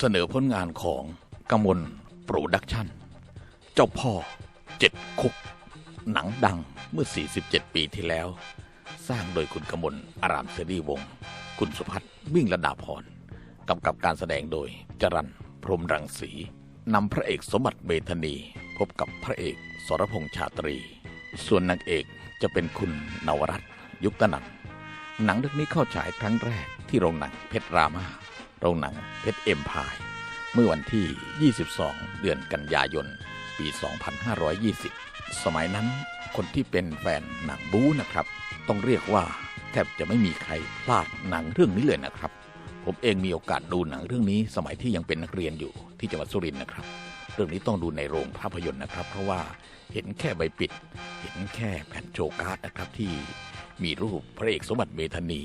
เสนอผลงานของกมลโปรดักชั่น เจ้าพ่อเจ็ดคุก หนังดังเมื่อ 47 ปีที่แล้ว สร้างโดยคุณกมลอารามเสรีวงศ์คุณสุพัฒน์วิ่งระดาพรกำกับการแสดงโดยจรันพรหมรังสีนำพระเอกสมบัติเบธนี พบกับพระเอกสรพงษ์ชาตรี ส่วนนางเอกจะเป็นคุณนวรัตน์ยุคตนันหนังเรื่องนี้เข้าฉายครั้งแรกที่โรงหนังเพชรรามา รงหนังเพชรเอ็มพายเมื่อวันที่ 22 เดือนกันยายน ปี 2520 สมัยนั้นคนที่เป็นแฟนหนังบู๊นะครับ ต้องเรียกว่าแทบจะไม่มีใครพลาดหนังเรื่องนี้เลยนะครับ ผมเองมีโอกาสดูหนังเรื่องนี้ สมัยที่ยังเป็นนักเรียนอยู่ที่จังหวัดสุรินทร์นะครับ เรื่องนี้ต้องดูในโรงภาพยนตร์นะครับ เพราะว่าเห็นแค่ใบปิด เห็นแค่แผ่นโชว์การ์ดนะครับที่มีรูปพระเอกสมบัติเมธานี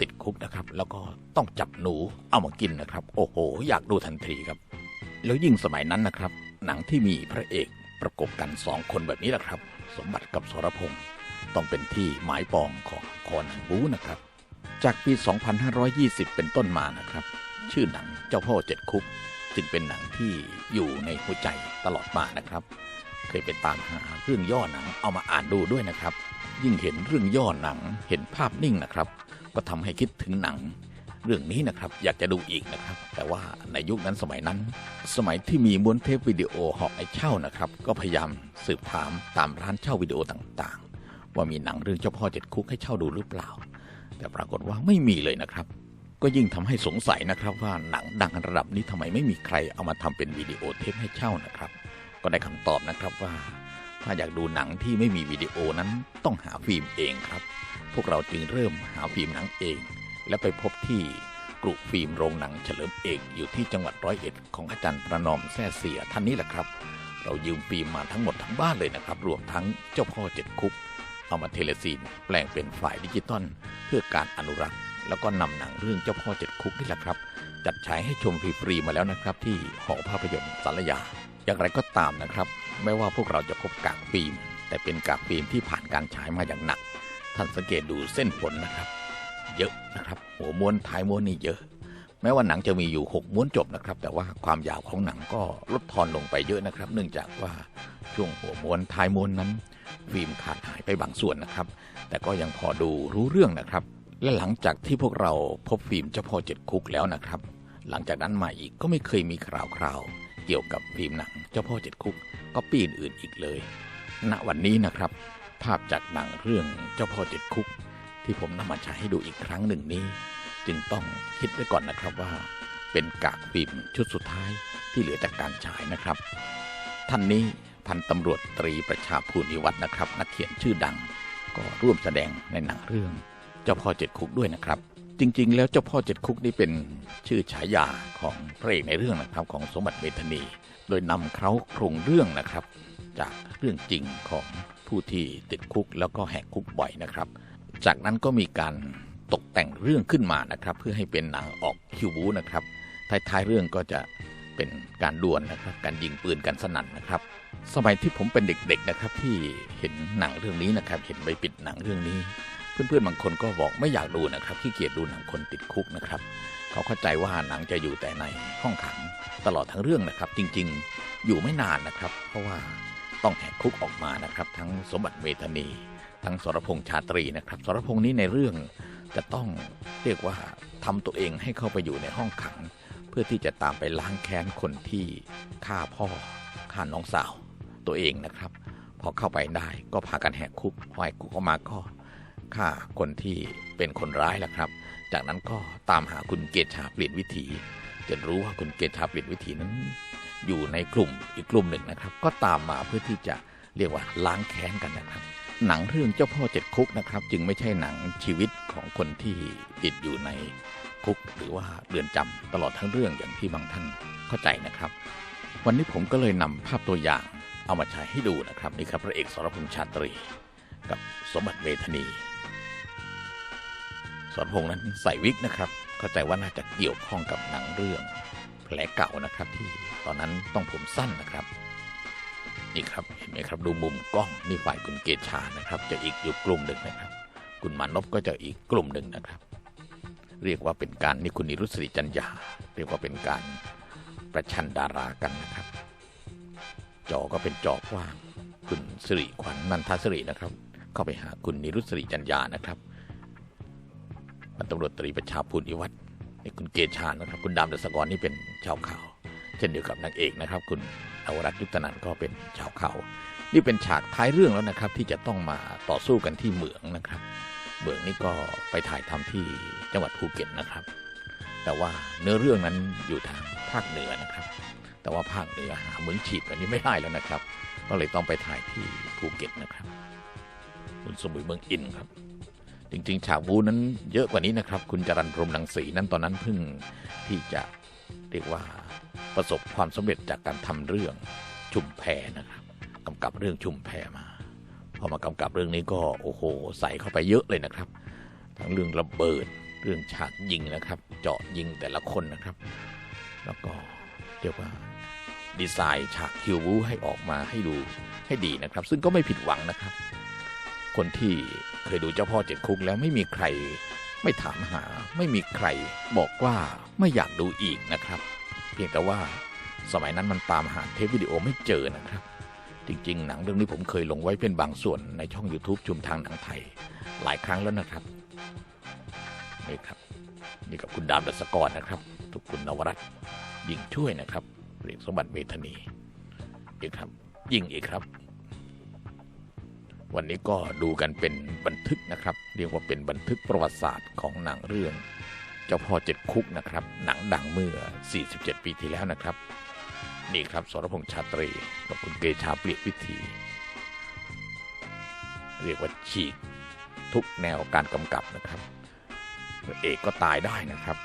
ติดคุกนะครับ แล้วก็ต้องจับหนูเอามากินนะครับ โอ้โห อยากดูทันทีครับ แล้วยิ่งสมัยนั้นนะครับ หนังที่มีพระเอกประกบกันสองคนแบบนี้แหละครับ สมบัติกับสรพงษ์ต้องเป็นที่หมายปองของคอนังบูนะครับ จากปี 2520 เป็นต้นมานะครับ ชื่อหนังเจ้าพ่อเจ็ดคุก จึงเป็นหนังที่อยู่ในหัวใจตลอดมานะครับ เคยไปตามหาเรื่องย่อหนังเอามาอ่านดูด้วยนะครับ ยิ่งเห็นเรื่องย่อหนังเห็นภาพนิ่งนะครับ ก็ทำให้คิดถึงหนัง เรื่องนี้นะครับอยากจะดูอีกนะครับ แต่ว่าในยุคนั้นสมัยนั้น สมัยที่มีม้วนเทปวิดีโอหอกไอเช่านะครับ ก็พยายามสืบถามตามร้านเช่าวิดีโอต่างๆ ว่ามีหนังเรื่องเจ้าพ่อเจ็ดคุกให้เช่าดูหรือเปล่า แต่ปรากฏว่าไม่มีเลยนะครับ ก็ยิ่งทำให้สงสัยนะครับ ว่าหนังดังระดับนี้ทำไมไม่มีใครเอามาทำเป็นวิดีโอเทปให้เช่านะครับ ก็ได้คำตอบนะครับว่า ถ้าอยากดูหนังที่ไม่มีวิดีโอนั้นต้องหาฟิล์มเองครับ พวกเราจึงเริ่มหาฟิล์มหนังเอง และไปพบที่กรุฟิล์มโรงหนังเฉลิมเอกอยู่ที่จังหวัดร้อยเอ็ดของอาจารย์ประนอมแซ่เสียท่านนี้แหละครับ เรายืมฟิล์มมาทั้งหมดทั้งบ้านเลยนะครับ รวมทั้งเจ้าพ่อเจ็ดคุก เอามาเทเลซีนแปลงเป็นฝ่ายดิจิตอลเพื่อการอนุรักษ์ แล้วก็นำหนังเรื่องเจ้าพ่อเจ็ดคุกนี่แหละครับ จัดฉายให้ชมฟรีๆมาแล้วนะครับ ที่หอภาพยนตร์สารยา อย่างไรก็ตามนะครับ ไม่ว่าพวกเราจะพบกากฟิล์มแต่เป็นกากฟิล์มที่ผ่านการฉายมาอย่างหนัก ท่านสังเกตดูเส้นผลนะครับ เยอะนะครับ หัวม้วนท้ายม้วนนี่เยอะ แม้ว่าหนังจะมีอยู่ 6 ม้วนจบนะครับ แต่ว่าความยาวของหนังก็ลดทอนลงไปเยอะนะครับ เนื่องจากว่าช่วงหัวม้วนท้ายม้วนนั้น ฟิล์มขาดหายไปบางส่วนนะครับ แต่ก็ยังพอดูรู้เรื่องนะครับ และหลังจากที่พวกเราพบฟิล์มเจ้าพ่อเจ็ดคุกแล้วนะครับ หลังจากนั้นมาอีกก็ไม่เคยมีข่าวคราว เกี่ยวกับฟิล์มหนังเจ้าพ่อเจ็ดคุกก็ปีอื่นอีกเลย ณวันนี้นะครับ ภาพจากหนังเรื่องเจ้าพ่อเจ็ดคุก ที่ผมนำมาฉายให้ดูอีกครั้งหนึ่งนี้ จึงต้องคิดไว้ก่อนนะครับว่า เป็นกากฟิล์มชุดสุดท้ายที่เหลือจากการฉายนะครับ ท่านนี้พันตำรวจตรีประชาภูนิวัฒน์นะครับนักเขียนชื่อดัง ก็ร่วมแสดงในหนังเรื่อง เจ้าพ่อเจ็ดคุกด้วยนะครับ จริง ๆ แล้วเจ้าพ่อเจ็ดคุกนี่เป็นชื่อฉายาของพระเอกในเรื่องนะครับของสมบัติเมธนี โดยนำเขาโครงเรื่องนะครับ จากเรื่องจริงของผู้ที่ติดคุกแล้วก็แหกคุกบ่อยนะครับ จากนั้นก็มีการตกแต่งเรื่องขึ้นมานะครับ เพื่อให้เป็นหนังออกคิวบูนะครับท้ายๆเรื่องก็จะเป็นการดวลนะครับ การยิงปืนกันสนั่นนะครับ สมัยที่ผมเป็นเด็กๆนะครับที่เห็นหนังเรื่องนี้นะครับ เห็นใบปิดหนังเรื่องนี้ เพื่อนๆบางคนก็บอกไม่อยากดูนะครับขี้เกียจดูหนังคนติดคุกนะครับ เขาเข้าใจว่าหนังจะอยู่แต่ในห้องขังตลอดทั้งเรื่องนะครับ จริงๆอยู่ไม่นานนะครับ เพราะว่าต้องแหกคุกออกมานะครับ ทั้งสมบัติเมธานี ทั้งสรพงษ์ชาตรีนะครับสรพงษ์นี้ในเรื่องจะต้องเรียกว่าทำตัวเองให้เข้าไปอยู่ในห้องขัง เพื่อที่จะตามไปล้างแค้นคนที่ฆ่าพ่อฆ่าน้องสาวตัวเองนะครับ พอเข้าไปได้ก็พากันแหกคุกพอแหกคุกออกมาก็ ฆ่าคนที่เป็นคนร้ายแหละครับ จากนั้นก็ตามหาคุณเกตชาเปลี่ยนวิถีจนรู้ว่าคุณเกตชาเปลี่ยนวิถีนั้น อยู่ในกลุ่มอีกกลุ่มหนึ่งนะครับ ก็ตามมาเพื่อที่จะเรียกว่าล้างแค้นกันนะครับ หนังเรื่องเจ้าพ่อเจ็ดคุกนะครับ จึงไม่ใช่หนังชีวิตของคนที่ติดอยู่ในคุกหรือว่าเรือนจำตลอดทั้งเรื่องอย่างที่บางท่านเข้าใจนะครับ วันนี้ผมก็เลยนำภาพตัวอย่างเอามาฉายให้ดูนะครับนี่ครับพระเอกสรพงษ์ชาตรี กับสมบัติเวทนี สรพงษ์นั้นใส่วิกนะครับเข้าใจว่าน่าจะเกี่ยวข้องกับหนังเรื่องแผลเก่านะครับที่ตอนนั้นต้องผมสั้นนะครับนี่ครับเห็นไหมครับดูมุมกล้องนี่ฝ่ายคุณเกชานะครับ จะอีกอยู่กลุ่มหนึ่งนะครับ คุณมานพก็จะอีกกลุ่มหนึ่งนะครับ เรียกว่าเป็นการนี่คุณนิรุตศรีจันยาเรียกว่าเป็นการประชันดารากันนะครับ จอก็เป็นจอกว้าง คุณสิริขวัญนันทสิรินะครับ เข้าไปหาคุณนิรุตศรีจันยานะครับ พันตำรวจตรีประชาพูนอิวัฒน์นี่คุณเกชานะครับ คุณดามดัสกรนี่เป็นชาวเขาเช่นเดียวกับนางเอกนะครับ คุณอวรัตยุตนันก็เป็นชาวเขานี่เป็นฉากท้ายเรื่องแล้วนะครับ ที่จะต้องมาต่อสู้กันที่เหมืองนะครับเหมืองนี่ก็ไปถ่ายทำที่จังหวัดภูเก็ตนะครับ แต่ว่าเนื้อเรื่องนั้นอยู่ทางภาคเหนือนะครับ แต่ว่าภาคเหนือหาเหมืองฉีดแบบนี้ไม่ได้แล้วนะครับ ก็เลยต้องไปถ่ายที่ภูเก็ตนะครับคุณสมุยเมืองอินครับ จริงๆ ฉากบูนั้นเยอะกว่านี้นะครับ คุณจรันพรมรังสีนั้นตอนนั้นเพิ่งที่จะเรียกว่าประสบความสำเร็จจากการทำเรื่องชุมแพนะครับกำกับเรื่องชุมแพมาพอมากำกับเรื่องนี้ก็โอ้โหใส่เข้าไปเยอะเลยนะครับ ทั้งเรื่องระเบิดเรื่องฉากยิงนะครับ เจาะยิงแต่ละคนนะครับ แล้วก็เรียกว่าดีไซน์ฉากคิวบูให้ออกมาให้ดูให้ดีนะครับ ซึ่งก็ไม่ผิดหวังนะครับ คนที่เคยดูเจ้าพ่อเจ็ดคุกแล้วไม่มีใคร ไม่ถามหา ไม่มีใคร บอกว่าไม่อยากดูอีกนะครับ เพียงแต่ว่าสมัยนั้นมันตามหาเทปวิดีโอไม่เจอนะครับ จริง ๆ หนังเรื่องนี้ผมเคยลงไว้เป็นบางส่วนในช่อง YouTube ชุมทางหนังไทย หลายครั้งแล้วนะครับนี่ครับนี่กับคุณดามดัสกรนะครับ ทุกคุณนวรัตยิงช่วยนะครับเรียกสมบัติเมธนีอีกครับ ยิงอีกครับ วันนี้ก็ดูกันเป็นบันทึกนะครับ เรียกว่าเป็นบันทึกประวัติศาสตร์ของหนังเรื่อง เจ้าพ่อเจ็ดคุกนะครับ หนังดังเมื่อ 47 ปีที่แล้วนะครับ นี่ครับสรพงษ์ชาตรีกับคุณเกชาเปลี่ยนวิธี เรียกว่าฉีกทุกแนวการกำกับนะครับเอกก็ตายได้นะครับ